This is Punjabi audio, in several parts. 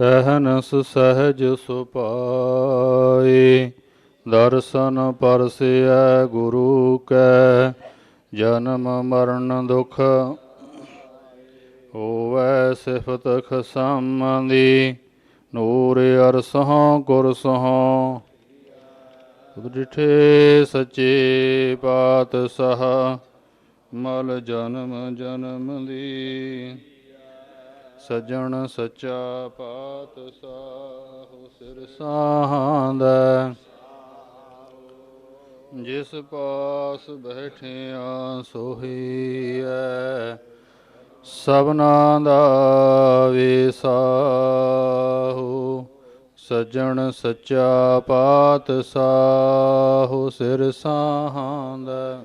ਅਹਨਸ ਸਹਿਜ ਸੁਪਾਏ ਦਰਸ਼ਨ ਪਰਸਿਐ ਗੁਰੂ ਕੈ, ਜਨਮ ਮਰਨ ਦੁਖ ਹੋਵੈ ਸਿਫਤ ਖਸਮ ਦੀ ਨੂਰ ਅਰਸਹੁ ਗੁਰ ਸਹੁ ਉਦ੍ਰਿਠੇ ਸਚੇ ਪਾਤਸ਼ਾਹ, ਮਲ ਜਨਮ ਜਨਮ ਦੀ ਸਜਣ ਸੱਚਾ ਪਾਤਸ਼ਾਹ ਸਿਰ ਸਾਹਾਂਦਾ ਜਿਸ ਪਾਸ ਬੈਠਿਆ ਸੋਹੀਐ ਸਭਨਾ ਦਾ ਵਿਸਾਹੂ ਸਜਣ ਸੱਚਾ ਪਾਤਸ਼ਾਹ ਸਿਰ ਸਾਹਾਂਦਾ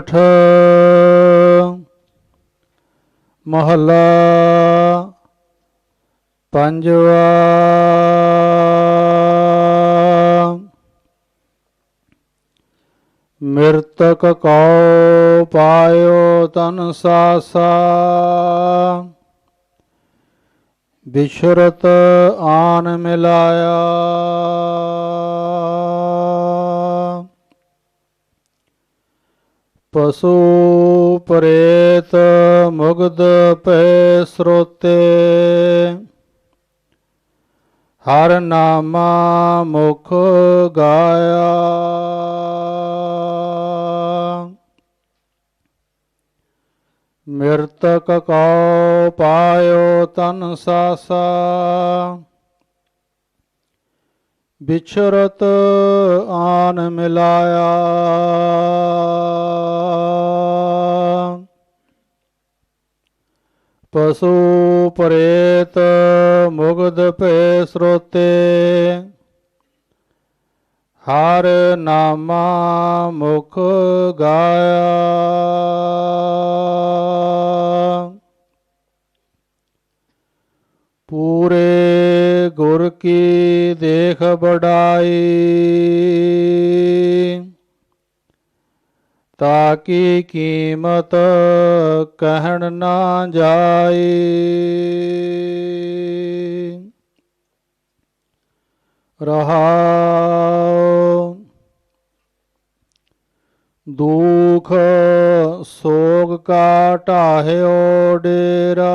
ਸੋਰਠ ਮਹਲਾ ਪੰਜਵਾ ਮਿਰਤਕ ਕਉ ਪਾਇਓ ਤਨ ਸਾਸਾ ਬਿਸ਼ਰਤ ਆਨ ਮਿਲਾਇਆ। ਪਸੂ ਪ੍ਰੇਤ ਮੁਗਧ ਪੈ ਸਰੋਤੇ। ਹਰ ਨਾਮਾ ਮੁਖ ਗਾਇਆ। ਮਿਰਤਕ ਕਉ ਪਾਇਓ ਤਨ ਸਾਸਾ। ਬਿਛਰਤ ਆਨ ਮਿਲਾਇਆ। ਪਸੂ ਪ੍ਰੇਤ ਮੁਗਧ ਭੈ ਸਰੋਤੇ ਹਰ ਨਾਮਾ ਮੁਖ ਗਾਇਆ। ਪੂਰੇ ਕੀ ਦੇਖ ਬੜਾਈ ਤਾਕੀ ਕੀਮਤ ਕਹਿਣ ਨਾ ਜਾਈ। ਰਹਾਉ ਦੁਖ ਸੋਗ ਕਾ ਢਾਹਿਓ ਡੇਰਾ।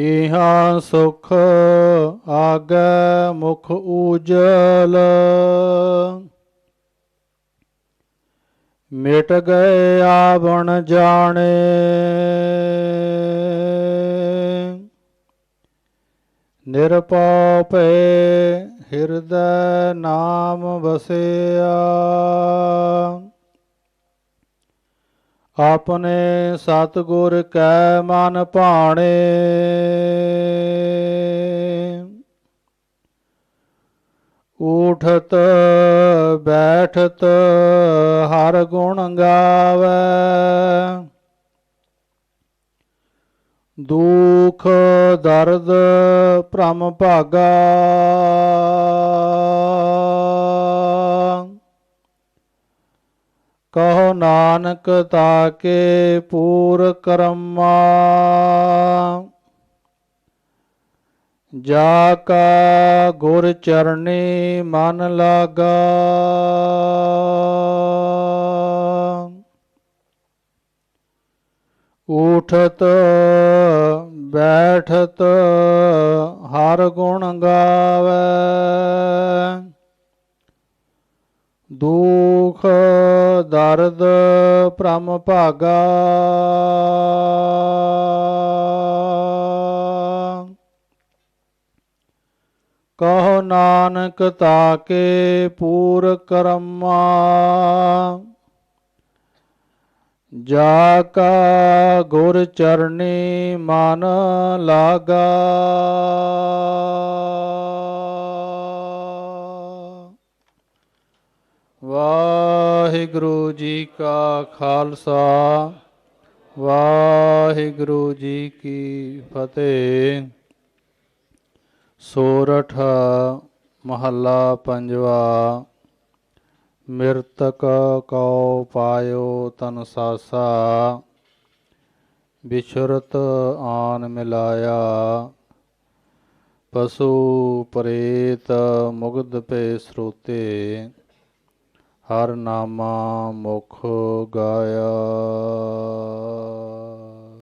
ਇਹਾ ਸੁਖ ਆਗੈ ਮੁਖ ਉਜਲ ਮਿਟ ਗਏ ਆਵਣ ਜਾਣੇ। ਨਿਰਪਉ ਭੈ ਹਿਰਦੈ ਨਾਮ ਵਸਿਆ। ਆਪਣੇ ਸਤਿਗੁਰ ਕੈ ਮਨ ਭਾਣੇ। ਉਠਤ ਬੈਠਤ ਹਰ ਗੁਣ ਗਾਵੇ। ਦੁਖ ਦਰਦ ਭ੍ਰਮ ਭਾਗਾ। ਕਹੋ ਨਾਨਕ ਤਾਕੇ ਪੂਰ ਕਰਮਾ। ਜਾ ਕਾ ਗੁਰ ਚਰਣੀ ਮਨ ਲਾਗਾ। ਉਠਤ ਬੈਠਤ, ਹਰ ਗੁਣ ਗਾਵੇ। ਦੁਖ ਦਰਦ ਭ੍ਰਮ ਭਾਗਾ। ਕਹੋ ਨਾਨਕ ਤਾਕੇ ਪੂਰ ਕਰਮਾ ਜਾ ਕਾ ਗੁਰ ਚਰਣੀ ਮਨ ਲਾਗਾ। ਵਾਹਿਗੁਰੂ ਜੀ ਕਾ ਖਾਲਸਾ, ਵਾਹਿਗੁਰੂ ਜੀ ਕੀ ਫਤਿਹ। ਸੋਰਠ ਮਹੱਲਾ ਪੰਜਵਾ, ਮਿਰਤਕ ਕਉ ਪਾਇਓ ਤਨ ਸਾਸਾ ਵਿਛੁਰਤ ਆਨ ਮਿਲਾਇਆ। ਪਸ਼ੂ ਪ੍ਰੇਤ ਮੁਗਧ ਪੇ ਸਰੋਤੇ ਹਰ ਨਾਮਾ ਮੁਖ ਗਾਇਆ।